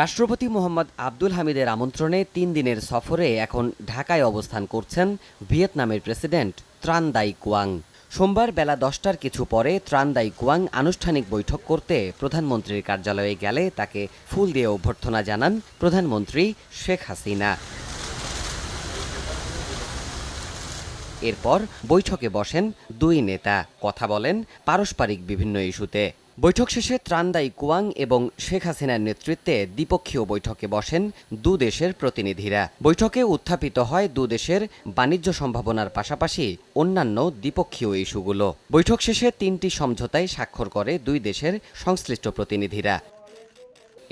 রাষ্ট্রপতি মোহাম্মদ আব্দুল হামিদের আমন্ত্রণে তিন দিনের সফরে এখন ঢাকায় অবস্থান করছেন ভিয়েতনামের প্রেসিডেন্ট ত্রান দাই কুয়াং। সোমবার বেলা দশটার কিছু পরে ত্রান দাই কুয়াং আনুষ্ঠানিক বৈঠক করতে প্রধানমন্ত্রীর কার্যালয়ে গেলে তাকে ফুল দিয়ে অভ্যর্থনা জানান প্রধানমন্ত্রী শেখ হাসিনা। এরপর বৈঠকে বসেন দুই নেতা। কথা বলেন পারস্পরিক বিভিন্ন ইস্যুতে। বৈঠক শেষে ত্রান্দাই কুয়াং এবং শেখ হাসিনার নেতৃত্বে দ্বিপক্ষীয় বৈঠকে বসেন দু দেশের প্রতিনিধিরা। বৈঠকে উত্থাপিত হয় দু দেশের বাণিজ্য সম্ভাবনার পাশাপাশি অন্যান্য দ্বিপক্ষীয় ইস্যুগুলো। বৈঠক শেষে তিনটি সমঝোতায় স্বাক্ষর করে দুই দেশের সংশ্লিষ্ট প্রতিনিধিরা।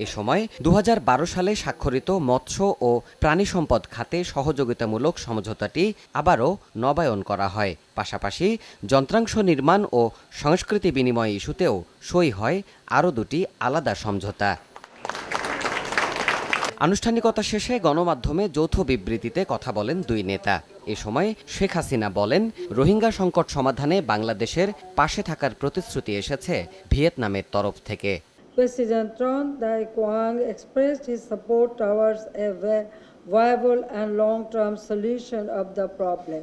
এ সময় দু হাজার বারো সালে স্বাক্ষরিত মৎস্য ও প্রাণী সম্পদ খাতে সহযোগিতামূলক সমঝোতাটি আবারও নবায়ন করা হয়। পাশাপাশি যন্ত্রাংশ নির্মাণ ও সংস্কৃতি বিনিময় ইস্যুতেও সই হয় আরও দুটি আলাদা সমঝোতা। আনুষ্ঠানিকতা শেষে গণমাধ্যমে যৌথ বিবৃতিতে কথা বলেন দুই নেতা। এ সময় শেখ হাসিনা বলেন, রোহিঙ্গা সংকট সমাধানে বাংলাদেশের পাশে থাকার প্রতিশ্রুতি এসেছে ভিয়েতনামের তরফ থেকে। President Tron Dai Quang expressed his support towards a vi- viable and long-term solution of the problem.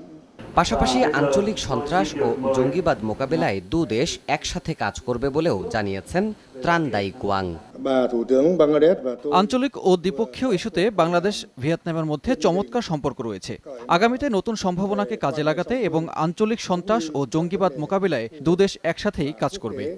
পাশাপাশি আঞ্চলিক সন্ত্রাস ও জঙ্গিবাদ মোকাবেলায় দু দেশ একসাথে কাজ করবে বলেও জানিয়েছেন ত্রানদাই কুয়াং। আঞ্চলিক ও দ্বিপক্ষীয় ইস্যুতে বাংলাদেশ ভিয়েতনামের মধ্যে চমৎকার সম্পর্ক রয়েছে। আগামীতে নতুন সম্ভাবনাকে কাজে লাগাতে এবং আঞ্চলিক সন্ত্রাস ও জঙ্গিবাদ মোকাবিলায় দুদেশ একসাথেই কাজ করবে।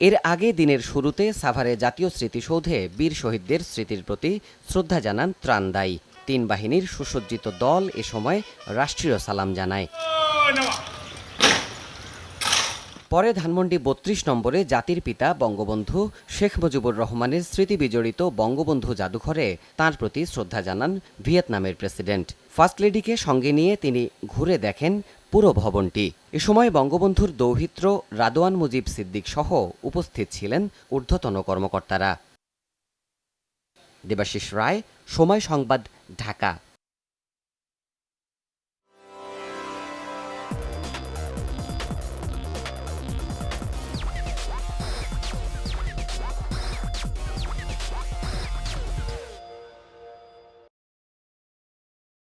এর আগে দিনের শুরুতে সাভারে জাতীয় স্মৃতিসৌধে বীর শহীদদের স্মৃতির প্রতি শ্রদ্ধা জানান ত্রাণদাই তিন বাহিনীর সুসজ্জিত দল এ সময় রাষ্ট্রীয় সালাম জানায়। পরে ধানমন্ডি বত্রিশ নম্বরে জাতির পিতা বঙ্গবন্ধু শেখ মুজিবুর রহমানের স্মৃতি বিজড়িত বঙ্গবন্ধু জাদুঘরে তাঁর প্রতি শ্রদ্ধা জানান ভিয়েতনামের প্রেসিডেন্ট। ফার্স্ট লেডিকে সঙ্গে নিয়ে তিনি ঘুরে দেখেন পুরো ভবনটি। এ সময় বঙ্গবন্ধুর দৌহিত্র রাদোয়ান মুজিব সিদ্দিক সহ উপস্থিত ছিলেন ঊর্ধ্বতন কর্মকর্তারা। দেবাশিস রায়, সময় সংবাদ, ঢাকা।